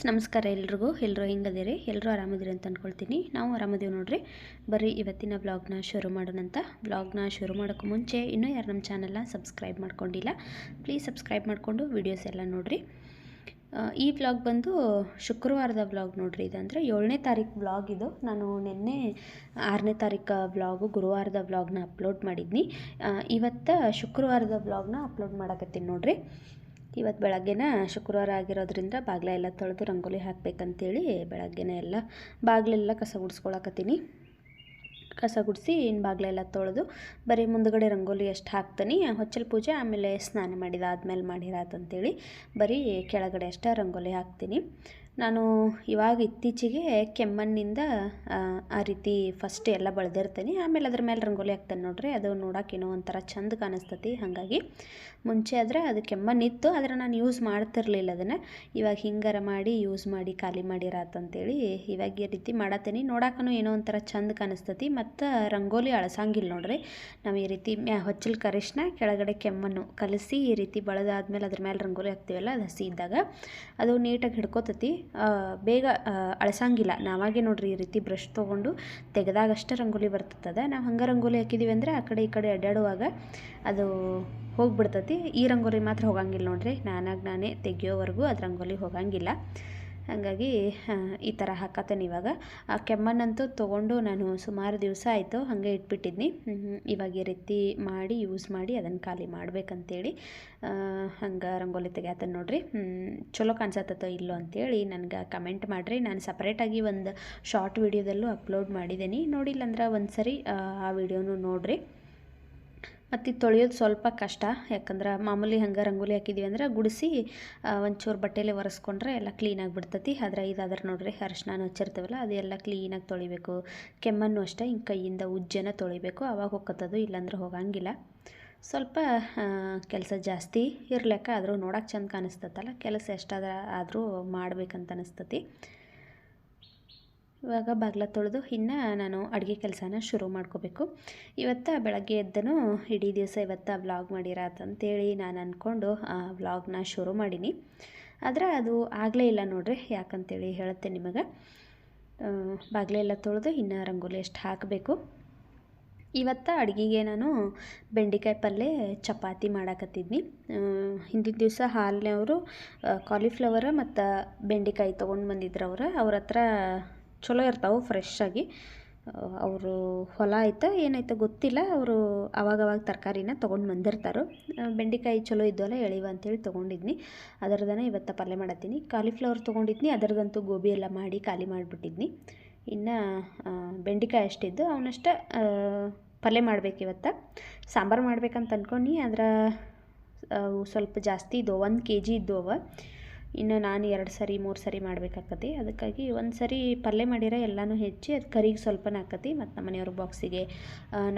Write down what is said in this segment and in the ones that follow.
Friends, ನಮಸ್ಕಾರ ಎಲ್ರಿಗೂ. ಎಲ್ಲರೂ ಹೆಂಗದಿರಿ? ಎಲ್ಲರೂ ಆರಾಮದಿರಿ ಅಂತ ಅಂದ್ಕೊಳ್ತೀನಿ ನಾವು ಆರಾಮದೀವಿ ನೋಡ್ರಿ. ಬರ್ರಿ ಇವತ್ತಿನ ಬ್ಲಾಗ್ನ ಶುರು ಮಾಡೋಣಂತ ವ್ಲಾಗ್ನ ಶುರು ಮಾಡೋಕ್ಕೂ ಮುಂಚೆ ಇನ್ನೂ ಯಾರು ನಮ್ಮ ಚಾನಲ್ನ ಸಬ್ಸ್ಕ್ರೈಬ್ ಮಾಡ್ಕೊಂಡಿಲ್ಲ ಪ್ಲೀಸ್ ಸಬ್ಸ್ಕ್ರೈಬ್ ಮಾಡಿಕೊಂಡು ವೀಡಿಯೋಸ್ ಎಲ್ಲ ನೋಡಿರಿ. ಈ ವ್ಲಾಗ್ ಬಂದು ಶುಕ್ರವಾರದ ವ್ಲಾಗ್ ನೋಡ್ರಿ. ಇದಂದರೆ ಏಳನೇ ತಾರೀಕು ಬ್ಲಾಗ್ ಇದು. ನಾನು ನಿನ್ನೆ ಆರನೇ ತಾರೀಕು ವ್ಲಾಗು ಗುರುವಾರದ ಬ್ಲಾಗ್ನ ಅಪ್ಲೋಡ್ ಮಾಡಿದ್ನಿ. ಇವತ್ತು ಶುಕ್ರವಾರದ ಬ್ಲಾಗ್ನ ಅಪ್ಲೋಡ್ ಮಾಡಕತ್ತೀನಿ ನೋಡ್ರಿ. ಇವತ್ತು ಬೆಳಗ್ಗೆನ ಶುಕ್ರವಾರ ಆಗಿರೋದ್ರಿಂದ ಬಾಗಿಲ ಎಲ್ಲ ತೊಳೆದು ರಂಗೋಲಿ ಹಾಕ್ಬೇಕಂತೇಳಿ ಬೆಳಗ್ಗೆನೇ ಎಲ್ಲ ಬಾಗಿಲೆಲ್ಲ ಕಸ ಗುಡಿಸ್ಕೊಳಕತ್ತೀನಿ. ಕಸ ಗುಡಿಸಿ ಇನ್ನು ಬಾಗಿಲೆಲ್ಲ ತೊಳೆದು ಬರೀ ಮುಂದುಗಡೆ ರಂಗೋಲಿ ಎಷ್ಟು ಹಾಕ್ತೀನಿ. ಹೊಚ್ಚಲ್ ಪೂಜೆ, ಆಮೇಲೆ ಸ್ನಾನ ಮಾಡಿದಾದ್ಮೇಲೆ ಮಾಡಿರಾತಂತೇಳಿ ಬರೀ ಕೆಳಗಡೆ ಅಷ್ಟೇ ರಂಗೋಲಿ ಹಾಕ್ತೀನಿ. ನಾನು ಇವಾಗ ಇತ್ತೀಚೆಗೆ ಕೆಮ್ಮಣ್ಣಿಂದ ಆ, ರೀತಿ ಫಸ್ಟ್ ಎಲ್ಲ ಬಳ್ದಿರ್ತೀನಿ. ಆಮೇಲೆ ಅದ್ರ ಮೇಲೆ ರಂಗೋಲಿ ಹಾಕ್ತೇನೆ ನೋಡ್ರಿ. ಅದು ನೋಡೋಕೆ ಏನೋ ಒಂಥರ ಚಂದ ಕಾಣಿಸ್ತತಿ. ಹಾಗಾಗಿ ಮುಂಚೆ ಆದರೆ ಅದು ಕೆಮ್ಮಣ್ಣಿತ್ತು. ಆದರೆ ನಾನು ಯೂಸ್ ಮಾಡ್ತಿರ್ಲಿಲ್ಲ ಅದನ್ನು. ಇವಾಗ ಹಿಂಗಾರ ಮಾಡಿ ಯೂಸ್ ಮಾಡಿ ಖಾಲಿ ಮಾಡಿರಾತಂತೇಳಿ ಇವಾಗ ಈ ರೀತಿ ಮಾಡತ್ತೀನಿ. ನೋಡೋಕ್ಕೂ ಏನೋ ಒಂಥರ ಚಂದ ಕಾಣಿಸ್ತತಿ. ಮತ್ತು ರಂಗೋಲಿ ಅಳಸಂಗಿಲ್ಲ ನೋಡ್ರಿ. ನಾವು ಈ ರೀತಿ ಮ್ಯಾ ಹೊಚ್ಚಲ್ ಕರೆಶ್ನ ಕೆಳಗಡೆ ಕೆಮ್ಮಣ್ಣು ಕಲಸಿ ಈ ರೀತಿ ಬಳದಾದ್ಮೇಲೆ ಅದ್ರ ಮೇಲೆ ರಂಗೋಲಿ ಹಾಕ್ತೀವಲ್ಲ ಅದು ಹಸಿ ಇದ್ದಾಗ. ಅದು ನೀಟಾಗಿ ಹಿಡ್ಕೋತತಿ. ಬೇಗ ಅಳಸಂಗಿಲ್ಲ. ನಾವಾಗೆ ನೋಡ್ರಿ ಈ ರೀತಿ ಬ್ರಷ್ ತೊಗೊಂಡು ತೆಗೆದಾಗಷ್ಟೇ ರಂಗೋಲಿ ಬರ್ತದೆ. ನಾವು ಹಂಗೆ ರಂಗೋಲಿ ಹಾಕಿದ್ದೀವಿ ಅಂದರೆ ಆ ಕಡೆ ಈ ಕಡೆ ಅಡ್ಡಾಡುವಾಗ ಅದು ಹೋಗ್ಬಿಡ್ತತಿ. ಈ ರಂಗೋಲಿ ಮಾತ್ರ ಹೋಗಂಗಿಲ್ಲ ನೋಡ್ರಿ. ನಾನಾಗಿ ನಾನೇ ತೆಗಿಯೋವರೆಗೂ ಅದು ರಂಗೋಲಿ ಹೋಗಂಗಿಲ್ಲ. ಹಾಗಾಗಿ ಈ ಥರ ಹಾಕತ್ತೇನೆ ಇವಾಗ. ಆ ಕೆಮ್ಮಣ್ಣಂತೂ ತೊಗೊಂಡು ನಾನು ಸುಮಾರು ದಿವಸ ಆಯಿತು, ಹಾಗೆ ಇಟ್ಬಿಟ್ಟಿದ್ನಿ. ಇವಾಗ ಈ ರೀತಿ ಮಾಡಿ ಯೂಸ್ ಮಾಡಿ ಅದನ್ನು ಖಾಲಿ ಮಾಡ್ಬೇಕಂತೇಳಿ ಹಂಗೆ ರಂಗೋಲಿ ತೆಗ್ಯಾತನ ನೋಡಿರಿ. ಚಲೋ ಕಾಣಿಸತ್ತೋ ಇಲ್ಲೋ ಅಂತೇಳಿ ನನಗೆ ಕಮೆಂಟ್ ಮಾಡಿರಿ. ನಾನು ಸಪ್ರೇಟಾಗಿ ಒಂದು ಶಾರ್ಟ್ ವಿಡಿಯೋದಲ್ಲೂ ಅಪ್ಲೋಡ್ ಮಾಡಿದ್ದೀನಿ ನೋಡಿಲ್ಲ ಅಂದ್ರೆ ಒಂದು ಸರಿ ಆ ವಿಡಿಯೋನು ನೋಡಿರಿ. ಮತ್ತು ತೊಳೆಯೋದು ಸ್ವಲ್ಪ ಕಷ್ಟ. ಯಾಕಂದ್ರೆ ಮಾಮೂಲಿ ಹಂಗೆ ರಂಗೋಲಿ ಹಾಕಿದ್ದೀವಿ ಅಂದ್ರೆ ಗುಡಿಸಿ ಒಂಚೂರು ಬಟ್ಟೆಲೆ ಒರೆಸ್ಕೊಂಡ್ರೆ ಎಲ್ಲ ಕ್ಲೀನಾಗಿ ಬಿಡ್ತತಿ. ಆದ್ರೆ ಇದಾದ್ರೆ ನೋಡಿರಿ ಅರಶಿನ ಹಚ್ಚಿರ್ತೀವಲ್ಲ ಅದೆಲ್ಲ ಕ್ಲೀನಾಗಿ ತೊಳಿಬೇಕು. ಕೆಮ್ಮನ್ನು ಅಷ್ಟೇ ಹಿಂಗೆ ಕೈಯಿಂದ ಉಜ್ಜನ ತೊಳಿಬೇಕು. ಅವಾಗ ಹೋಗತ್ತದು ಇಲ್ಲಾಂದ್ರೆ ಹೋಗಂಗಿಲ್ಲ. ಸ್ವಲ್ಪ ಕೆಲಸ ಜಾಸ್ತಿ ಇರ್ಲಿಕ್ಕ ಆದರೂ ನೋಡೋಕೆ ಚಂದ ಕಾಣಿಸ್ತತಲ್ಲ ಕೆಲಸ ಎಷ್ಟಾದ ಆದರೂ ಮಾಡ್ಬೇಕಂತ ಅನಿಸ್ತತಿ. ಇವಾಗ ಬಾಗ್ಲ ತೊಳೆದು ಇನ್ನು ನಾನು ಅಡುಗೆ ಕೆಲಸನ ಶುರು ಮಾಡ್ಕೋಬೇಕು. ಇವತ್ತು ಬೆಳಗ್ಗೆ ಎದ್ದನು ಇಡೀ ದಿವಸ ಇವತ್ತು ವ್ಲಾಗ್ ಮಾಡಿರಾತಂತೇಳಿ ನಾನು ಅಂದ್ಕೊಂಡು ಆ ವ್ಲಾಗ್ನ ಶುರು ಮಾಡೀನಿ. ಆದರೆ ಅದು ಆಗಲೇ ಇಲ್ಲ ನೋಡ್ರಿ, ಯಾಕಂತೇಳಿ ಹೇಳುತ್ತೆ ನಿಮಗೆ. ಬಾಗಿಲೆಲ್ಲ ತೊಳೆದು ಇನ್ನು ರಂಗೋಲಿ ಎಷ್ಟು ಹಾಕಬೇಕು. ಇವತ್ತು ಅಡುಗೆಗೆ ನಾನು ಬೆಂಡೆಕಾಯಿ ಪಲ್ಯ ಚಪಾತಿ ಮಾಡಾಕತ್ತಿದ್ನಿ. ಹಿಂದಿನ ದಿವಸ ಹಾಲಿನವರು ಕಾಲಿಫ್ಲವರ ಮತ್ತು ಬೆಂಡೆಕಾಯಿ ತೊಗೊಂಡು ಬಂದಿದ್ರು ಅವ್ರು ಅವ್ರ ಹತ್ರ ಚಲೋ ಇರ್ತಾವೆ ಫ್ರೆಶ್ ಆಗಿ. ಅವರು ಹೊಲ ಐತೆ ಏನಾಯ್ತು ಗೊತ್ತಿಲ್ಲ. ಅವರು ಅವಾಗವಾಗ ತರಕಾರಿನ ತೊಗೊಂಡು ಬಂದಿರ್ತಾರೆ. ಬೆಂಡೆಕಾಯಿ ಚಲೋ ಇದ್ದವಲ್ಲ, ಎಳಿವ ಅಂತೇಳಿ ತೊಗೊಂಡಿದ್ನಿ. ಅದರದನ್ನ ಇವತ್ತು ಪಲ್ಯ ಮಾಡತ್ತೀನಿ. ಕಾಲಿಫ್ಲವರ್ ತೊಗೊಂಡಿದ್ನಿ. ಅದರದಂತೂ ಗೋಬಿ ಎಲ್ಲ ಮಾಡಿ ಖಾಲಿ ಮಾಡಿಬಿಟ್ಟಿದ್ನಿ. ಇನ್ನು ಬೆಂಡೆಕಾಯಿ ಅಷ್ಟಿದ್ದು ಅವನಷ್ಟ ಪಲ್ಯ ಮಾಡ್ಬೇಕು ಇವತ್ತು. ಸಾಂಬಾರು ಮಾಡ್ಬೇಕಂತ ಅಂದ್ಕೊಂಡು ಅವು ಸ್ವಲ್ಪ ಜಾಸ್ತಿ ಇದ್ದವು. ಒಂದು ಕೆ ಜಿ ಇದ್ದವು ಇನ್ನು ನಾನು ಎರಡು ಸರಿ, ಮೂರು ಸರಿ ಮಾಡಬೇಕಾಕತಿ. ಅದಕ್ಕಾಗಿ ಒಂದು ಸರಿ ಪಲ್ಯ ಮಾಡಿರ ಎಲ್ಲನೂ ಹೆಚ್ಚಿ ಅದು ಕರಿಗೆ ಸ್ವಲ್ಪನೇ ಹಾಕತಿ. ಮತ್ತು ನಮ್ಮ ಮನೆಯವ್ರ ಬಾಕ್ಸಿಗೆ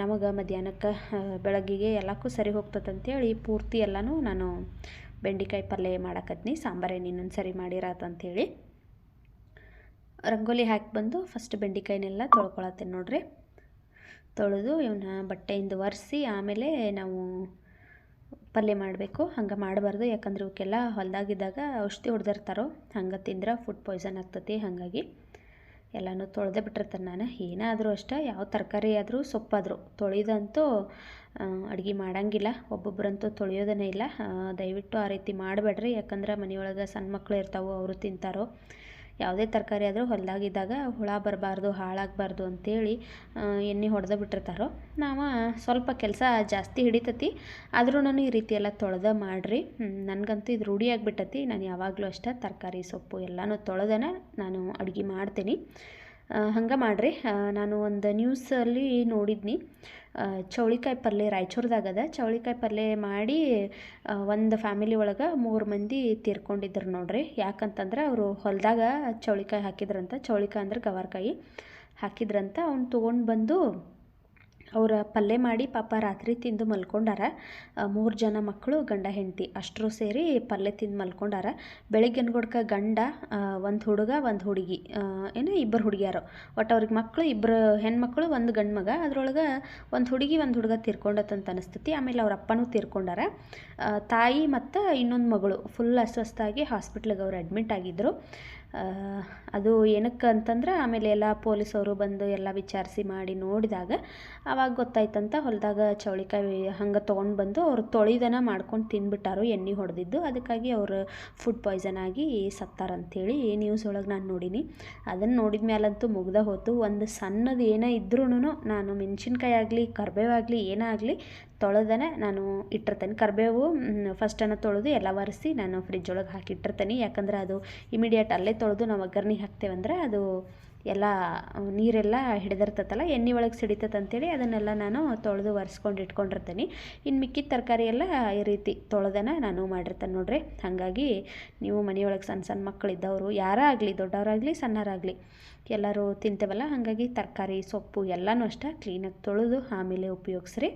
ನಮಗೆ ಮಧ್ಯಾಹ್ನಕ್ಕೆ ಬೆಳಗಿಗೆ ಬೆಳಗ್ಗೆಗೆ ಎಲ್ಲಕ್ಕೂ ಸರಿ ಹೋಗ್ತದೆ ಅಂತೇಳಿ ಪೂರ್ತಿ ಎಲ್ಲನೂ ನಾನು ಬೆಂಡೆಕಾಯಿ ಪಲ್ಯ ಮಾಡಾಕತ್ನಿ. ಸಾಂಬಾರೇನು ಇನ್ನೊಂದು ಸರಿ ಮಾಡಿರಾತಂತೇಳಿ ರಂಗೋಲಿ ಹಾಕಿ ಬಂದು ಫಸ್ಟ್ ಬೆಂಡೆಕಾಯಿನೆಲ್ಲ ತೊಳ್ಕೊಳತ್ತೇನೆ ನೋಡಿರಿ. ತೊಳೆದು ಇವನ್ನ ಬಟ್ಟೆಯಿಂದ ಒರೆಸಿ ಆಮೇಲೆ ನಾವು ಪಲ್ಯ ಮಾಡಬೇಕು, ಹಂಗೆ ಮಾಡಬಾರ್ದು. ಯಾಕಂದ್ರೆ ಇವಕ್ಕೆಲ್ಲ ಹೊಲ್ದಾಗಿದ್ದಾಗ ಔಷಧಿ ಹೊಡೆದಿರ್ತಾರೋ, ಹಂಗೆ ತಿಂದ್ರೆ ಫುಡ್ ಪಾಯ್ಸನ್ ಆಗ್ತತಿ, ಹಾಗಾಗಿ ಎಲ್ಲನೂ ತೊಳೆದೇ ಬಿಟ್ಟಿರ್ತಾರೆ ನಾನು. ಏನಾದರೂ ಅಷ್ಟೇ, ಯಾವ ತರಕಾರಿ ಆದರೂ ಸೊಪ್ಪಾದರೂ. ತೊಳೆಯೋದಂತೂ ಅಡುಗೆ ಮಾಡೋಂಗಿಲ್ಲ. ಒಬ್ಬೊಬ್ಬರಂತೂ ತೊಳೆಯೋದೇ ಇಲ್ಲ. ದಯವಿಟ್ಟು ಆ ರೀತಿ ಮಾಡಬೇಡ್ರಿ. ಯಾಕಂದ್ರೆ ಮನೆಯೊಳಗೆ ಸಣ್ಣ ಮಕ್ಕಳು ಇರ್ತಾವೋ, ಅವರು ತಿಂತಾರೋ ಯಾವುದೇ ತರಕಾರಿ ಆದರೂ ಹೊಲದಾಗಿದ್ದಾಗ ಹುಳ ಬರಬಾರ್ದು ಹಾಳಾಗಬಾರ್ದು ಅಂತೇಳಿ ಆ, ಎಣ್ಣೆ ಹೊಡೆದು ಬಿಟ್ಟಿರ್ತಾರೋ ನಾವು ಸ್ವಲ್ಪ ಕೆಲಸ ಜಾಸ್ತಿ ಹಿಡಿತತಿ. ಆದ್ರೂ ನಾನು ಈ ರೀತಿ ಎಲ್ಲ ತೊಳೆದ ಮಾಡಿರಿ. ನನಗಂತೂ ಇದು ರೂಢಿ ಆಗಿಬಿಟ್ಟತಿ. ನಾನು ಯಾವಾಗಲೂ ಅಷ್ಟೇ ತರಕಾರಿ ಸೊಪ್ಪು ಎಲ್ಲನೂ ತೊಳೆದನ ನಾನು ಅಡುಗೆ ಮಾಡ್ತೀನಿ. ಹಂಗೆ ಮಾಡಿರಿ. ನಾನು ಒಂದು ನ್ಯೂಸಲ್ಲಿ ನೋಡಿದ್ನಿ. ಚೌಳಿಕಾಯಿ ಪಲ್ಯ ರಾಯಚೂರ್ದಾಗದ. ಚೌಳಿಕಾಯಿ ಪಲ್ಯ ಮಾಡಿ ಒಂದು ಫ್ಯಾಮಿಲಿ ಒಳಗೆ ಮೂರು ಮಂದಿ ತೀರ್ಕೊಂಡಿದ್ರು ನೋಡ್ರಿ. ಯಾಕಂತಂದ್ರೆ ಅವರು ಹೊಲದಾಗ ಚೌಳಿಕಾಯಿ ಹಾಕಿದ್ರಂತ. ಚೌಳಿಕಾಯಿ ಅಂದ್ರೆ ಗವಾರ್ಕಾಯಿ ಹಾಕಿದ್ರಂತ. ಅವ್ನು ತೊಗೊಂಡು ಬಂದು ಅವ್ರ ಪಲ್ಯ ಮಾಡಿ ಪಾಪ ರಾತ್ರಿ ತಿಂದು ಮಲ್ಕೊಂಡಾರ. ಮೂರು ಜನ ಮಕ್ಕಳು, ಗಂಡ, ಹೆಂಡತಿ ಅಷ್ಟರು ಸೇರಿ ಪಲ್ಲೆ ತಿಂದು ಮಲ್ಕೊಂಡಾರ. ಬೆಳಿಗ್ಗೆ ಅನ್ಗೊಡ್ಕ ಗಂಡ ಒಂದು ಹುಡುಗ, ಒಂದು ಹುಡುಗಿ ಏನೋ ಇಬ್ಬರು ಹುಡುಗಿಯಾರು. ಒಟ್ಟು ಅವ್ರಿಗೆ ಮಕ್ಕಳು ಇಬ್ಬರು ಹೆಣ್ಮಕ್ಳು, ಒಂದು ಗಂಡು ಮಗ. ಅದ್ರೊಳಗೆ ಒಂದು ಹುಡುಗಿ, ಒಂದು ಹುಡುಗ ತೀರ್ಕೊಂಡತ್ತಂತ ಅನಿಸ್ತತಿ. ಆಮೇಲೆ ಅವ್ರ ಅಪ್ಪನೂ ತೀರ್ಕೊಂಡಾರ. ತಾಯಿ ಮತ್ತು ಇನ್ನೊಂದು ಮಗಳು, ಫುಲ್ ಅಸ್ವಸ್ಥಾಗಿ ಹಾಸ್ಪಿಟ್ಲಿಗೆ ಅವ್ರು ಅಡ್ಮಿಟ್ ಆಗಿದ್ದರು ಅದು ಏನಕ್ಕೆ ಅಂತಂದ್ರೆ ಆಮೇಲೆ ಎಲ್ಲ ಪೊಲೀಸವರು ಬಂದು ಎಲ್ಲ ವಿಚಾರಿಸಿ ಮಾಡಿ ನೋಡಿದಾಗ ಆವಾಗ ಗೊತ್ತಾಯ್ತಂತ ಹೊಲದಾಗ ಚೌಳಿಕಾಯಿ ಹಂಗೆ ತೊಗೊಂಡು ಬಂದು ಅವ್ರು ತೊಳಿದನ ಮಾಡ್ಕೊಂಡು ತಿಂದ್ಬಿಟ್ಟಾರು ಎಣ್ಣೆ ಹೊಡೆದಿದ್ದು. ಅದಕ್ಕಾಗಿ ಅವರು ಫುಡ್ ಪಾಯ್ಸನ್ ಆಗಿ ಸತ್ತಾರಂಥೇಳಿ ನ್ಯೂಸ್ ಒಳಗೆ ನಾನು ನೋಡೀನಿ. ಅದನ್ನು ನೋಡಿದ ಮೇಲಂತೂ ಮುಗ್ದ ಹೋತು. ಒಂದು ಸಣ್ಣದು ಏನೇ ಇದ್ರೂ ನಾನು ಮೆಣಸಿನ್ಕಾಯಿ ಆಗಲಿ ಕರ್ಬೇವಾಗಲಿ ಏನೇ ಆಗಲಿ ತೊಳೆದನೆ ನಾನು ಇಟ್ಟಿರ್ತೇನೆ. ಕರಿಬೇವು ಫಸ್ಟನ್ನು ತೊಳೆದು ಎಲ್ಲ ಒರೆಸಿ ನಾನು ಫ್ರಿಜ್ ಒಳಗೆ ಹಾಕಿಟ್ಟಿರ್ತೇನೆ ಯಾಕಂದ್ರೆ ಅದು ಇಮಿಡಿಯೇಟ್ ಅಲ್ಲೇ ತೊಳೆದು ನಾವು ಒಗ್ಗರಣೆ ಹಾಕ್ತೇವಂದ್ರೆ ಅದು ಎಲ್ಲ ನೀರೆಲ್ಲ ಹಿಡಿದಿರ್ತೈತಲ್ಲ, ಎಣ್ಣೆ ಒಳಗೆ ಸಿಡಿತೈತೆ ಅಂತೇಳಿ ಅದನ್ನೆಲ್ಲ ನಾನು ತೊಳೆದು ಒರೆಸ್ಕೊಂಡು ಇಟ್ಕೊಂಡಿರ್ತೇನೆ. ಇನ್ನು ಮಿಕ್ಕಿದ ತರಕಾರಿ ಎಲ್ಲ ಈ ರೀತಿ ತೊಳೆದನ ನಾನು ಮಾಡಿರ್ತೇನೆ ನೋಡ್ರಿ. ಹಾಗಾಗಿ ನೀವು ಮನೆಯೊಳಗೆ ಸಣ್ಣ ಸಣ್ಣ ಮಕ್ಕಳಿದ್ದವರು ಯಾರೇ ಆಗಲಿ, ದೊಡ್ಡವರಾಗಲಿ, ಸಣ್ಣರಾಗಲಿ ಎಲ್ಲರೂ ತಿಂತೇವಲ್ಲ, ಹಾಗಾಗಿ ತರಕಾರಿ, ಸೊಪ್ಪು ಎಲ್ಲನೂ ಅಷ್ಟೇ ಕ್ಲೀನಾಗಿ ತೊಳೆದು ಆಮೇಲೆ ಉಪಯೋಗಿಸ್ರಿ.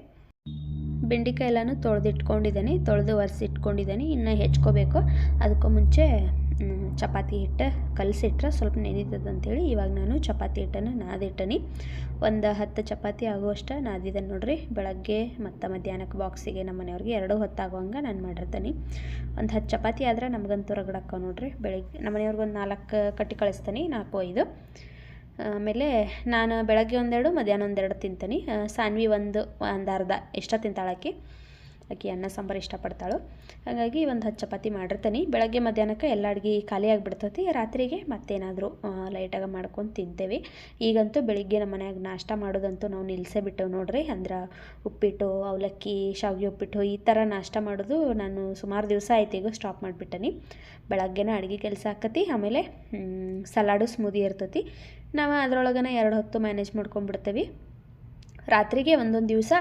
ಬೆಂಡೆಕಾಯಿ ಎಲ್ಲನೂ ತೊಳೆದು ಇಟ್ಕೊಂಡಿದ್ದೀನಿ ತೊಳೆದು ಒರೆಸಿ ಇಟ್ಕೊಂಡಿದ್ದೀನಿ ಇನ್ನು ಹೆಚ್ಕೋಬೇಕು. ಅದಕ್ಕೂ ಮುಂಚೆ ಚಪಾತಿ ಹಿಟ್ಟು ಕಲಸಿಟ್ರೆ ಸ್ವಲ್ಪ ನೆನೀತದೆ ಅಂತೇಳಿ ಇವಾಗ ನಾನು ಚಪಾತಿ ಹಿಟ್ಟನ್ನು ನಾದಿಟ್ಟನಿ. ಒಂದು ಹತ್ತು ಚಪಾತಿ ಆಗುವಷ್ಟು ನಾದಿದೆ ನೋಡಿರಿ. ಬೆಳಗ್ಗೆ ಮತ್ತು ಮಧ್ಯಾಹ್ನಕ್ಕೆ ಬಾಕ್ಸಿಗೆ ನಮ್ಮ ಮನೆಯವ್ರಿಗೆ ಎರಡು ಹೊತ್ತಾಗುವಂಗೆ ನಾನು ಮಾಡಿರ್ತೀನಿ. ಒಂದು ಹತ್ತು ಚಪಾತಿ ಆದ್ರೆ ನಮಗಂತೂ ರಗಡಕ್ಕ ನೋಡ್ರಿ. ಬೆಳಗ್ಗೆ ನಮ್ಮ ಮನೆಯವ್ರಿಗೆ ಒಂದು ನಾಲ್ಕು ಕಟ್ಟಿ ಕಳಿಸ್ತೀನಿ, ನಾಲ್ಕು, ಐದು. ಆಮೇಲೆ ನಾನು ಬೆಳಗ್ಗೆ ಒಂದೆರಡು, ಮಧ್ಯಾಹ್ನ ಒಂದೆರಡು ತಿಂತೀನಿ. ಸಾನ್ವಿ ಒಂದು ಒಂದು ಅರ್ಧ ಇಷ್ಟ ತಿಂತಾಳೆ ಆಕೆ. ಅನ್ನ ಸಾಂಬಾರು ಇಷ್ಟಪಡ್ತಾಳು. ಹಾಗಾಗಿ ಒಂದು ಹತ್ತು ಚಪಾತಿ ಮಾಡಿರ್ತೀನಿ. ಬೆಳಗ್ಗೆ ಮಧ್ಯಾಹ್ನಕ್ಕೆ ಎಲ್ಲ ಅಡುಗೆ ಖಾಲಿಯಾಗಿ ಬಿಡ್ತೈತಿ ರಾತ್ರಿಗೆ ಮತ್ತೇನಾದರೂ ಲೈಟಾಗಿ ಮಾಡ್ಕೊಂಡು ತಿಂತೇವೆ. ಈಗಂತೂ ಬೆಳಿಗ್ಗೆ ನಮ್ಮ ಮನ್ಯಾಗ ನಾಷ್ಟ ಮಾಡೋದಂತೂ ನಾವು ನಿಲ್ಲಿಸೇ ಬಿಟ್ಟೆವು ನೋಡ್ರಿ. ಅಂದ್ರೆ ಉಪ್ಪಿಟ್ಟು, ಅವಲಕ್ಕಿ, ಶಾವಿಗೆ ಉಪ್ಪಿಟ್ಟು ಈ ಥರ ನಾಷ್ಟ ಮಾಡೋದು ನಾನು ಸುಮಾರು ದಿವಸ ಆಯ್ತು ಈಗ ಸ್ಟಾಪ್ ಮಾಡಿಬಿಟ್ಟನಿ. ಬೆಳಗ್ಗೆನ ಅಡುಗೆ ಕೆಲಸ ಆಕತಿ. ಆಮೇಲೆ ಸಲಾಡು ಸ್ಮೂದಿ ಇರ್ತೈತಿ. ನಾವು ಅದರೊಳಗನೆ ಎರಡು ಹೊತ್ತು ಮ್ಯಾನೇಜ್ ಮಾಡ್ಕೊಂಡ್ಬಿಡ್ತೇವೆ. ರಾತ್ರಿಗೆ ಒಂದೊಂದು ದಿವಸ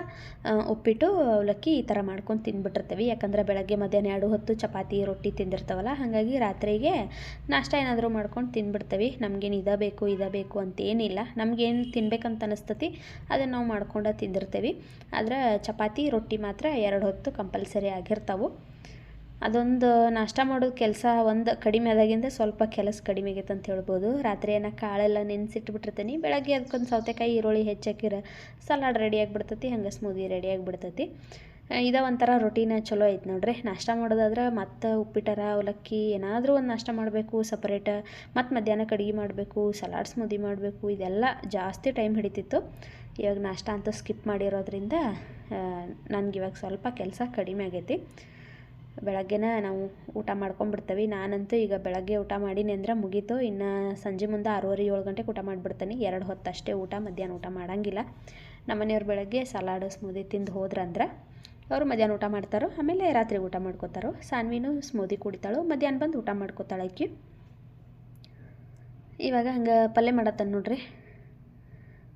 ಉಪ್ಪಿಟ್ಟು, ಅವಲಕ್ಕಿ ಈ ಥರ ಮಾಡ್ಕೊಂಡು ತಿಂದ್ಬಿಟ್ಟಿರ್ತೀವಿ ಯಾಕಂದ್ರೆ ಬೆಳಗ್ಗೆ ಮಧ್ಯಾಹ್ನ ಎರಡು ಹೊತ್ತು ಚಪಾತಿ, ರೊಟ್ಟಿ ತಿಂದಿರ್ತಾವಲ್ಲ, ಹಾಗಾಗಿ ರಾತ್ರಿಗೆ ನಾಷ್ಟ ಏನಾದರೂ ಮಾಡ್ಕೊಂಡು ತಿಂದ್ಬಿಡ್ತೇವೆ ನಮಗೇನು ಇದ ಬೇಕು ಇದ ಬೇಕು ಅಂತೇನಿಲ್ಲ. ನಮಗೇನು ತಿನ್ಬೇಕಂತ ಅನಿಸ್ತತಿ, ಅದನ್ನು ನಾವು ಮಾಡ್ಕೊಂಡು ತಿಂದಿರ್ತೀವಿ. ಆದ್ರೆ ಚಪಾತಿ, ರೊಟ್ಟಿ ಮಾತ್ರ ಎರಡು ಹೊತ್ತು ಕಂಪಲ್ಸರಿ ಆಗಿರ್ತಾವೆ. ಅದೊಂದು ನಾಷ್ಟ ಮಾಡೋದು ಕೆಲಸ ಒಂದು ಕಡಿಮೆ ಆದಾಗಿಂದ ಸ್ವಲ್ಪ ಕೆಲಸ ಕಡಿಮೆ ಆಗೈತೆ ಅಂತ ಹೇಳ್ಬೋದು. ರಾತ್ರಿ ಏನೋ ಕಾಳೆಲ್ಲ ನೆನೆಸಿಟ್ಬಿಟ್ಟಿರ್ತೀನಿ. ಬೆಳಗ್ಗೆ ಅದಕ್ಕೊಂದು ಸೌತೆಕಾಯಿ, ಈರುಳ್ಳಿ ಹೆಚ್ಚಾಕಿರ ಸಲಾಡ್ ರೆಡಿ ಆಗಿಬಿಡ್ತೈತಿ, ಹಂಗೆ ಸ್ಮೂದಿ ರೆಡಿ ಆಗಿಬಿಡ್ತೈತಿ. ಇದ ಒಂಥರ ರೊಟೀನ ಚಲೋ ಐತೆ ನೋಡ್ರಿ. ನಾಷ್ಟ ಮಾಡೋದಾದ್ರೆ ಮತ್ತು ಉಪ್ಪಿಟ್ಟರ ಅವಲಕ್ಕಿ ಏನಾದರೂ ಒಂದು ನಾಷ್ಟ ಮಾಡಬೇಕು ಸಪ್ರೇಟ್ ಮತ್ತು ಮಧ್ಯಾಹ್ನಕ್ಕೆ ಕಡಿಗೆ ಮಾಡಬೇಕು, ಸಲಾಡ್, ಸ್ಮೂದಿ ಮಾಡಬೇಕು, ಇದೆಲ್ಲ ಜಾಸ್ತಿ ಟೈಮ್ ಹಿಡಿತಿತ್ತು. ಇವಾಗ ನಾಷ್ಟ ಅಂತ ಸ್ಕಿಪ್ ಮಾಡಿರೋದ್ರಿಂದ ನನಗಿವಾಗ ಸ್ವಲ್ಪ ಕೆಲಸ ಕಡಿಮೆ ಆಗೈತಿ. ಬೆಳಗ್ಗೆನ ನಾವು ಊಟ ಮಾಡ್ಕೊಂಡ್ಬಿಡ್ತೇವೆ. ನಾನಂತೂ ಈಗ ಬೆಳಗ್ಗೆ ಊಟ ಮಾಡೀನಿ ಅಂದ್ರೆ ಮುಗೀತು. ಇನ್ನು ಸಂಜೆ ಮುಂದೆ ಆರೂವರೆ ಏಳು ಗಂಟೆಗೆ ಊಟ ಮಾಡಿಬಿಡ್ತೀನಿ. ಎರಡು ಹೊತ್ತು ಅಷ್ಟೇ ಊಟ, ಮಧ್ಯಾಹ್ನ ಊಟ ಮಾಡಂಗಿಲ್ಲ. ನಮ್ಮ ಮನೆಯವ್ರು ಬೆಳಗ್ಗೆ ಸಲಾಡ್, ಸ್ಮೂದಿ ತಿಂದು ಹೋದ್ರಂದ್ರೆ ಅವರು ಮಧ್ಯಾಹ್ನ ಊಟ ಮಾಡ್ತಾರೋ. ಆಮೇಲೆ ರಾತ್ರಿ ಊಟ ಮಾಡ್ಕೋತಾರೋ. ಸಾನ್ವಿನೂ ಸ್ಮೂದಿ ಕುಡಿತಾಳು. ಮಧ್ಯಾಹ್ನ ಬಂದು ಊಟ ಮಾಡ್ಕೋತಾಳೆ ಆಕಿ. ಇವಾಗ ಹಂಗೆ ಪಲ್ಯ ಮಾಡತ್ತಾನೆ ನೋಡ್ರಿ.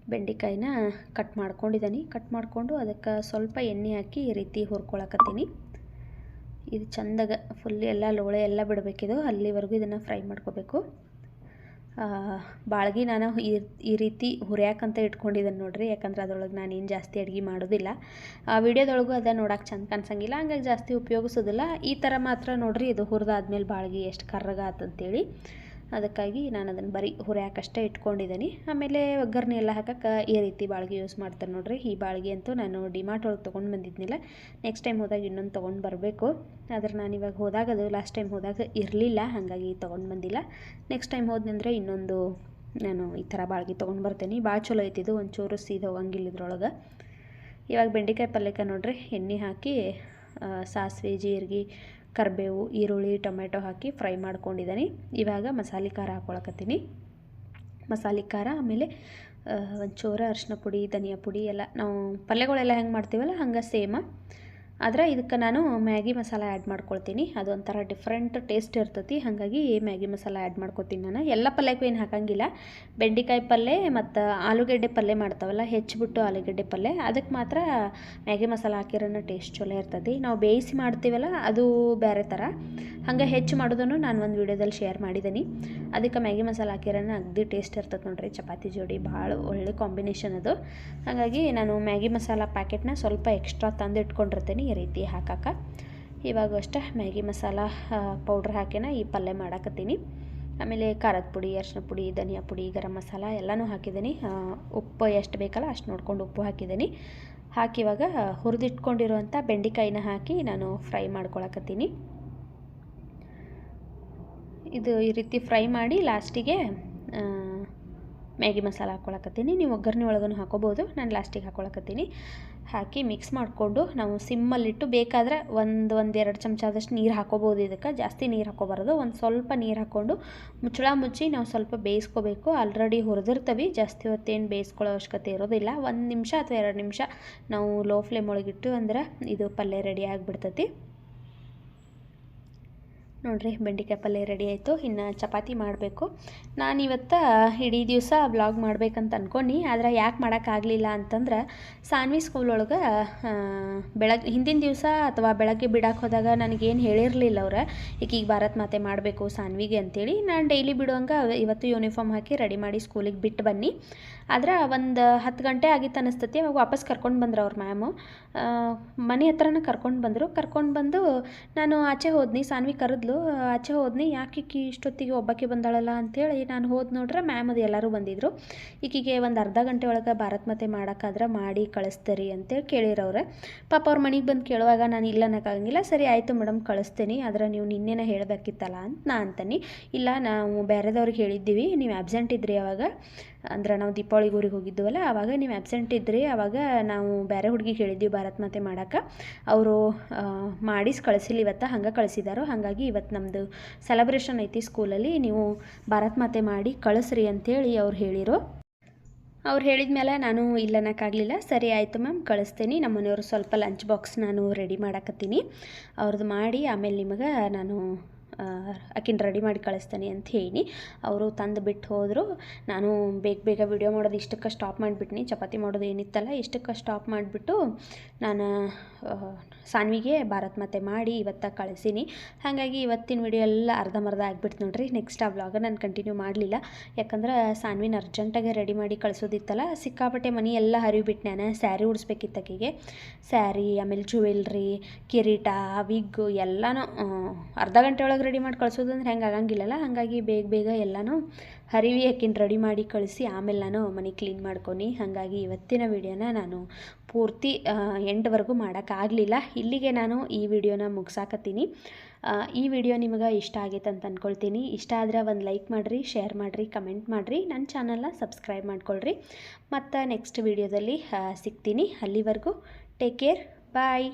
ಬೆಂಡೆಕಾಯಿನ ಕಟ್ ಮಾಡ್ಕೊಂಡಿದ್ದೀನಿ ಕಟ್ ಮಾಡಿಕೊಂಡು ಅದಕ್ಕೆ ಸ್ವಲ್ಪ ಎಣ್ಣೆ ಹಾಕಿ ಈ ರೀತಿ ಹುರ್ಕೊಳಕತ್ತೀನಿ. ಇದು ಚಂದಾಗ ಫುಲ್ ಎಲ್ಲ ಲೋಳೆ ಎಲ್ಲ ಬಿಡಬೇಕಿದು. ಅಲ್ಲಿವರೆಗೂ ಇದನ್ನು ಫ್ರೈ ಮಾಡ್ಕೋಬೇಕು. ಬಾಳ್ಗಿ ನಾನು ಈ ರೀತಿ ಹುರಿಯಾಕಂತ ಇಟ್ಕೊಂಡಿದ್ದೆ ನೋಡಿರಿ. ಯಾಕಂದ್ರೆ ಅದ್ರೊಳಗೆ ನಾನು ಏನು ಜಾಸ್ತಿ ಅಡ್ಗೆ ಮಾಡೋದಿಲ್ಲ. ಆ ವಿಡಿಯೋದೊಳಗೂ ಅದ ನೋಡಕ್ಕೆ ಚಂದ ಕಾಣಿಸಂಗಿಲ್ಲ. ಹಂಗಾಗಿ ಜಾಸ್ತಿ ಉಪಯೋಗಿಸೋದಿಲ್ಲ. ಈ ಥರ ಮಾತ್ರ ನೋಡಿರಿ, ಇದು ಹುರಿದಾದ್ಮೇಲೆ ಬಾಳ್ಗಿ ಎಷ್ಟು ಕರ್ರಗ ಆತಂತೇಳಿ ಅದಕ್ಕಾಗಿ ನಾನು ಅದನ್ನು ಬರೀ ಹುರಿಯಾಕಷ್ಟೇ ಇಟ್ಕೊಂಡಿದ್ದೀನಿ. ಆಮೇಲೆ ಒಗ್ಗರಣೆ ಎಲ್ಲ ಹಾಕಕ್ಕೆ ಈ ರೀತಿ ಬಾಳ್ಗೆ ಯೂಸ್ ಮಾಡ್ತಾರೆ ನೋಡಿರಿ. ಈ ಬಾಳ್ಗೆ ಅಂತೂ ನಾನು ಡಿಮಾರ್ಟ್ ಒಳಗೆ ತೊಗೊಂಡು ಬಂದಿದ್ನಿಲ್ಲ ನೆಕ್ಸ್ಟ್ ಟೈಮ್ ಹೋದಾಗ ಇನ್ನೊಂದು ತೊಗೊಂಡು ಬರಬೇಕು. ಆದ್ರೆ ನಾನು ಇವಾಗ ಹೋದಾಗ ಅದು ಲಾಸ್ಟ್ ಟೈಮ್ ಹೋದಾಗ ಇರಲಿಲ್ಲ, ಹಾಗಾಗಿ ತೊಗೊಂಡು ಬಂದಿಲ್ಲ. ನೆಕ್ಸ್ಟ್ ಟೈಮ್ ಹೋದ್ನಂದ್ರೆ ಇನ್ನೊಂದು ನಾನು ಈ ಥರ ಬಾಳ್ಗೆ ತೊಗೊಂಡು ಬರ್ತೇನೆ. ಭಾಳ ಚಲೋ ಐತಿದು ಒಂಚೂರು ಸೀದ ಹೋಗಂಗಿಲ್ಲ ಇದ್ರೊಳಗೆ. ಇವಾಗ ಬೆಂಡೆಕಾಯಿ ಪಲ್ಯಕ್ಕೆ ನೋಡ್ರಿ, ಎಣ್ಣೆ ಹಾಕಿ ಸಾಸಿವೆ, ಜೀರಿಗೆ ಕರಿಬೇವು, ಈರುಳ್ಳಿ, ಟೊಮೆಟೊ ಹಾಕಿ ಫ್ರೈ ಮಾಡ್ಕೊಂಡಿದ್ದೀನಿ. ಇವಾಗ ಮಸಾಲೆ ಖಾರ ಹಾಕ್ಕೊಳಕತ್ತೀನಿ ಮಸಾಲೆ ಖಾರ ಆಮೇಲೆ ಒಂಚೂರು ಅರಿಶಿನ ಪುಡಿ, ಧನಿಯಾ ಪುಡಿ ಎಲ್ಲ ನಾವು ಪಲ್ಯಗಳೆಲ್ಲ ಹೆಂಗೆ ಮಾಡ್ತೀವಲ್ಲ ಹಂಗೆ ಸೇಮ. ಆದರೆ ಇದಕ್ಕೆ ನಾನು ಮ್ಯಾಗಿ ಮಸಾಲ ಆ್ಯಡ್ ಮಾಡ್ಕೊಳ್ತೀನಿ. ಅದೊಂಥರ ಡಿಫ್ರೆಂಟ್ ಟೇಸ್ಟ್ ಇರ್ತೈತಿ. ಹಾಗಾಗಿ ಮ್ಯಾಗಿ ಮಸಾಲ ಆ್ಯಡ್ ಮಾಡ್ಕೊತೀನಿ ನಾನು. ಎಲ್ಲ ಪಲ್ಯಕ್ಕೂ ಏನು ಹಾಕಂಗಿಲ್ಲ. ಬೆಂಡೆಕಾಯಿ ಪಲ್ಯ ಮತ್ತು ಆಲೂಗಡ್ಡೆ ಪಲ್ಯ ಮಾಡ್ತಾವಲ್ಲ ಹೆಚ್ಚಿಬಿಟ್ಟು ಆಲೂಗಡ್ಡೆ ಪಲ್ಯ. ಅದಕ್ಕೆ ಮಾತ್ರ ಮ್ಯಾಗಿ ಮಸಾಲ ಹಾಕಿರೋನ ಟೇಸ್ಟ್ ಚಲೋ ಇರ್ತೈತಿ. ನಾವು ಬೇಯಿಸಿ ಮಾಡ್ತೀವಲ್ಲ, ಅದು ಬೇರೆ ಥರ ಹಂಗೆ ಹೆಚ್ಚು ಮಾಡೋದನ್ನು ನಾನು ಒಂದು ವೀಡಿಯೋದಲ್ಲಿ ಶೇರ್ ಮಾಡಿದ್ದೀನಿ ಅದಕ್ಕೆ ಮ್ಯಾಗಿ ಮಸಾಲ ಹಾಕಿರೋನ ಅಗ್ದಿ ಟೇಸ್ಟ್ ಇರ್ತದೆ ನೋಡ್ರಿ. ಚಪಾತಿ ಜೋಡಿ ಭಾಳ ಒಳ್ಳೆ ಕಾಂಬಿನೇಷನ್ ಅದು. ಹಾಗಾಗಿ ನಾನು ಮ್ಯಾಗಿ ಮಸಾಲ ಪ್ಯಾಕೆಟ್ನ ಸ್ವಲ್ಪ ಎಕ್ಸ್ಟ್ರಾ ತಂದು ಇಟ್ಕೊಂಡಿರ್ತೀನಿ ಈ ರೀತಿ ಹಾಕಕ್ಕೆ ಇವಾಗ ಅಷ್ಟೇ, ಮ್ಯಾಗಿ ಮಸಾಲ ಪೌಡ್ರ್ ಹಾಕಿನ ಈ ಪಲ್ಯ ಮಾಡಾಕತ್ತೀನಿ. ಆಮೇಲೆ ಖಾರದ ಪುಡಿ, ಅರಿಶಿನ ಪುಡಿ, ಧನಿಯಾ ಪುಡಿ, ಗರಂ ಮಸಾಲ ಎಲ್ಲನೂ ಹಾಕಿದ್ದೀನಿ. ಉಪ್ಪು ಎಷ್ಟು ಬೇಕಲ್ಲ ಅಷ್ಟು ನೋಡ್ಕೊಂಡು ಉಪ್ಪು ಹಾಕಿದ್ದೀನಿ. ಹಾಕಿ ಇವಾಗ ಹುರಿದಿಟ್ಕೊಂಡಿರುವಂಥ ಬೆಂಡೆಕಾಯಿನ ಹಾಕಿ ನಾನು ಫ್ರೈ ಮಾಡ್ಕೊಳಕತ್ತೀನಿ. ಇದು ಈ ರೀತಿ ಫ್ರೈ ಮಾಡಿ ಲಾಸ್ಟಿಗೆ ಮ್ಯಾಗಿ ಮಸಾಲ ಹಾಕ್ಕೊಳಕತ್ತೀನಿ ನೀವು ಒಗ್ಗರಣೆ ಒಳಗೂ ಹಾಕೋಬೋದು. ನಾನು ಲಾಸ್ಟಿಗೆ ಹಾಕ್ಕೊಳಕತ್ತೀನಿ ಹಾಕಿ ಮಿಕ್ಸ್ ಮಾಡಿಕೊಂಡು ನಾವು ಸಿಮ್ಮಲ್ಲಿಟ್ಟು ಬೇಕಾದ್ರೆ ಒಂದು ಒಂದು ಎರಡು ಚಮಚದಷ್ಟು ನೀರು ಹಾಕೋಬೋದು ಇದಕ್ಕೆ. ಜಾಸ್ತಿ ನೀರು ಹಾಕೋಬಾರ್ದು. ಒಂದು ಸ್ವಲ್ಪ ನೀರು ಹಾಕ್ಕೊಂಡು ಮುಚ್ಚಳ ಮುಚ್ಚಿ ನಾವು ಸ್ವಲ್ಪ ಬೇಯಿಸ್ಕೋಬೇಕು. ಆಲ್ರೆಡಿ ಹುರಿದಿರ್ತವೆ. ಜಾಸ್ತಿ ಹೊತ್ತೇನು ಬೇಯಿಸ್ಕೊಳ್ಳೋ ಅವಶ್ಯಕತೆ ಇರೋದಿಲ್ಲ. ಒಂದು ನಿಮಿಷ ಅಥವಾ ಎರಡು ನಿಮಿಷ ನಾವು ಲೋ ಫ್ಲೇಮ್ ಒಳಗಿಟ್ಟು ಅಂದ್ರೆ ಇದು ಪಲ್ಯ ರೆಡಿ ಆಗಿಬಿಡ್ತೈತಿ. ನೋಡಿರಿ ಬೆಂಡೆಕಾಯಿ ಪಲ್ಯ ರೆಡಿ ಆಯಿತು. ಇನ್ನು ಚಪಾತಿ ಮಾಡಬೇಕು. ನಾನು ಇವತ್ತು ಇಡೀ ದಿವಸ ಬ್ಲಾಗ್ ಮಾಡ್ಬೇಕಂತ ಅಂದ್ಕೊಂಡು ಆದರೆ ಯಾಕೆ ಮಾಡೋಕ್ಕಾಗಲಿಲ್ಲ ಅಂತಂದ್ರೆ ಸಾನ್ವಿ ಸ್ಕೂಲ್ ಒಳಗೆ ಬೆಳಗ್ಗೆ ಹಿಂದಿನ ದಿವಸ ಅಥವಾ ಬೆಳಗ್ಗೆ ಬಿಡಕ್ಕೆ ಹೋದಾಗ ನನಗೇನು ಹೇಳಿರಲಿಲ್ಲ ಅವ್ರು. ಈಗೀಗ ಭಾರತ್ ಮಾತೆ ಮಾಡಬೇಕು ಸಾನ್ವಿಗೆ ಅಂತೇಳಿ. ನಾನು ಡೈಲಿ ಬಿಡುವಂಗೆ ಇವತ್ತು ಯೂನಿಫಾರ್ಮ್ ಹಾಕಿ ರೆಡಿ ಮಾಡಿ ಸ್ಕೂಲಿಗೆ ಬಿಟ್ಟು ಬನ್ನಿ. ಆದ್ರೆ ಒಂದು ಹತ್ತು ಗಂಟೆ ಆಗಿತ್ತು ಅನಿಸ್ತತಿ, ಅವಾಗ ವಾಪಸ್ ಕರ್ಕೊಂಡು ಬಂದ್ರು ಅವ್ರ ಮ್ಯಾಮು ಮನೆ ಹತ್ರನೇ ಕರ್ಕೊಂಡು ಬಂದರು. ಕರ್ಕೊಂಡು ಬಂದು ನಾನು ಆಚೆ ಹೋದ್ನಿ ಸಾನ್ವಿ ಕರೆದ್ಲು. ಆಚೆ ಹೋದ್ನಿ, ಯಾಕೆ ಈಕಿ ಇಷ್ಟೊತ್ತಿಗೆ ಒಬ್ಬಾಕೆ ಬಂದಾಳಲ್ಲ ಅಂಥೇಳಿ ನಾನು ಹೋದ್ ನೋಡ್ರೆ ಮ್ಯಾಮ್ ಅದು ಎಲ್ಲರೂ ಬಂದಿದ್ರು. ಈಕಿಗೆ ಒಂದು ಅರ್ಧ ಗಂಟೆ ಒಳಗೆ ಭಾರತ್ ಮಾತೆ ಮಾಡೋಕ್ಕಾದ್ರೆ ಮಾಡಿ ಕಳಿಸ್ತೀರಿ ಅಂತೇಳಿ ಕೇಳಿರವ್ರೆ ಪಾಪ ಅವ್ರ ಮನೆಗೆ ಬಂದು ಕೇಳುವಾಗ ನಾನು ಇಲ್ಲ ಅನ್ನೋಕ್ಕಾಗಂಗಿಲ್ಲ, ಸರಿ ಆಯಿತು ಮೇಡಮ್ ಕಳಿಸ್ತೀನಿ, ಆದರೆ ನೀವು ನಿನ್ನೆನೇ ಹೇಳಬೇಕಿತ್ತಲ್ಲ ಅಂತ ನಾ ಅಂತೀನಿ. ಇಲ್ಲ ನಾವು ಬೇರೆದವ್ರಿಗೆ ಹೇಳಿದ್ದೀವಿ, ನೀವು ಆ್ಯಬ್ಸೆಂಟ್ ಇದ್ರಿ ಅವಾಗ. ಅಂದ್ರೆ ನಾವು ದೀಪಾವಳಿಗೆ ಊರಿಗೆ ಹೋಗಿದ್ದೀವಲ್ಲ, ಆವಾಗ ನೀವು ಆ್ಯಬ್ಸೆಂಟ್ ಇದ್ರಿ, ಆವಾಗ ನಾವು ಬೇರೆ ಹುಡುಗಿ ಹೇಳಿದ್ದೀವಿ ಭಾರತ್ ಮಾತೆ ಮಾಡೋಕೆ. ಅವರು ಮಾಡಿಸಿ ಕಳಿಸಿಲ್ಲ, ಇವತ್ತು ಹಂಗೆ ಕಳಿಸಿದಾರೋ, ಹಾಗಾಗಿ ಇವತ್ತು ನಮ್ಮದು ಸೆಲೆಬ್ರೇಷನ್ ಐತಿ ಸ್ಕೂಲಲ್ಲಿ ನೀವು ಭಾರತ್ ಮಾತೆ ಮಾಡಿ ಕಳಿಸ್ರಿ ಅಂಥೇಳಿ ಅವ್ರು ಹೇಳಿರು. ಅವ್ರು ಹೇಳಿದ ಮೇಲೆ ನಾನು ಇಲ್ಲನಕ್ಕಾಗಲಿಲ್ಲ ಸರಿ ಆಯಿತು ಮ್ಯಾಮ್ ಕಳಿಸ್ತೀನಿ, ನಮ್ಮ ಮನೆಯವರು ಸ್ವಲ್ಪ ಲಂಚ್ ಬಾಕ್ಸ್ ನಾನು ರೆಡಿ ಮಾಡಕತ್ತೀನಿ. ಅವ್ರದ್ದು ಮಾಡಿ, ಆಮೇಲೆ ನಿಮಗೆ ನಾನು ಆಕಿನ ರೆಡಿ ಮಾಡಿ ಕಳಿಸ್ತೀನಿ ಅಂತ ಹೇಳಿ ಅವರು ತಂದು ಬಿಟ್ಟು ಹೋದರು. ನಾನು ಬೇಗ ಬೇಗ ವಿಡಿಯೋ ಮಾಡೋದು ಇಷ್ಟಕ್ಕೆ ಸ್ಟಾಪ್ ಮಾಡಿಬಿಟ್ನಿ. ಚಪಾತಿ ಮಾಡೋದು ಏನಿತ್ತಲ್ಲ ಇಷ್ಟಕ್ಕೆ ಸ್ಟಾಪ್ ಮಾಡಿಬಿಟ್ಟು ನಾನು ಸಾನ್ವಿಗೆ ಭಾರತ್ ಮಾತೆ ಮಾಡಿ ಇವತ್ತ ಕಳಿಸೀನಿ. ಹಾಗಾಗಿ ಇವತ್ತಿನ ವಿಡಿಯೋ ಎಲ್ಲ ಅರ್ಧಂಬರ್ಧ ಆಗಿಬಿಡ್ತು ನೋಡಿರಿ. ನೆಕ್ಸ್ಟ್ ಆ ವ್ಲಾಗ ನಾನು ಕಂಟಿನ್ಯೂ ಮಾಡಲಿಲ್ಲ. ಯಾಕಂದ್ರೆ ಸಾನ್ವಿನ ಅರ್ಜೆಂಟಾಗಿ ರೆಡಿ ಮಾಡಿ ಕಳಿಸೋದಿತ್ತಲ್ಲ, ಸಿಕ್ಕಾಪಟ್ಟೆ ಮನೆ ಎಲ್ಲ ಹರಿವಿಬಿಟ್ಟು ನಾನು. ಸ್ಯಾರಿ ಉಡಿಸ್ಬೇಕಿತ್ತು ಆಕೆಗೆ. ಸ್ಯಾರಿ, ಆಮೇಲೆ ಜುವೆಲ್ರಿ ಕಿರೀಟ ವಿಗ್ಗು ಎಲ್ಲನೂ ಅರ್ಧ ಗಂಟೆ ಒಳಗೆ ರೆಡಿ ಮಾಡಿ ಕಳಿಸೋದು ಅಂದ್ರೆ ಹೆಂಗೆ ಆಗಂಗಿಲ್ಲಲ್ಲ? ಹಾಗಾಗಿ ಬೇಗ ಬೇಗ ಎಲ್ಲನೂ ಹರಿವಿ ಅಕ್ಕಿನ ರೆಡಿ ಮಾಡಿ ಕಳಿಸಿ, ಆಮೇಲೆ ನಾನು ಮನೆ ಕ್ಲೀನ್ ಮಾಡ್ಕೊನಿ. ಹಾಗಾಗಿ ಇವತ್ತಿನ ವಿಡಿಯೋನ ನಾನು ಪೂರ್ತಿ ಎಂಡ್ವರೆಗೂ ಮಾಡೋಕ್ಕಾಗಲಿಲ್ಲ ಇಲ್ಲಿಗೆ ನಾನು ಈ ವಿಡಿಯೋನ ಮುಗಿಸಾಕತ್ತೀನಿ. ಈ ವಿಡಿಯೋ ನಿಮಗೆ ಇಷ್ಟ ಆಗೈತೆ ಅಂತ ಅಂದ್ಕೊಳ್ತೀನಿ ಇಷ್ಟ ಆದರೆ ಒಂದು ಲೈಕ್ ಮಾಡಿರಿ, ಶೇರ್ ಮಾಡಿರಿ, ಕಮೆಂಟ್ ಮಾಡಿರಿ. ನನ್ನ ಚಾನಲ್ನ ಸಬ್ಸ್ಕ್ರೈಬ್ ಮಾಡ್ಕೊಳ್ರಿ. ಮತ್ತು ನೆಕ್ಸ್ಟ್ ವಿಡಿಯೋದಲ್ಲಿ ಸಿಗ್ತೀನಿ. ಅಲ್ಲಿವರೆಗೂ ಟೇಕ್ ಕೇರ್. ಬಾಯ್.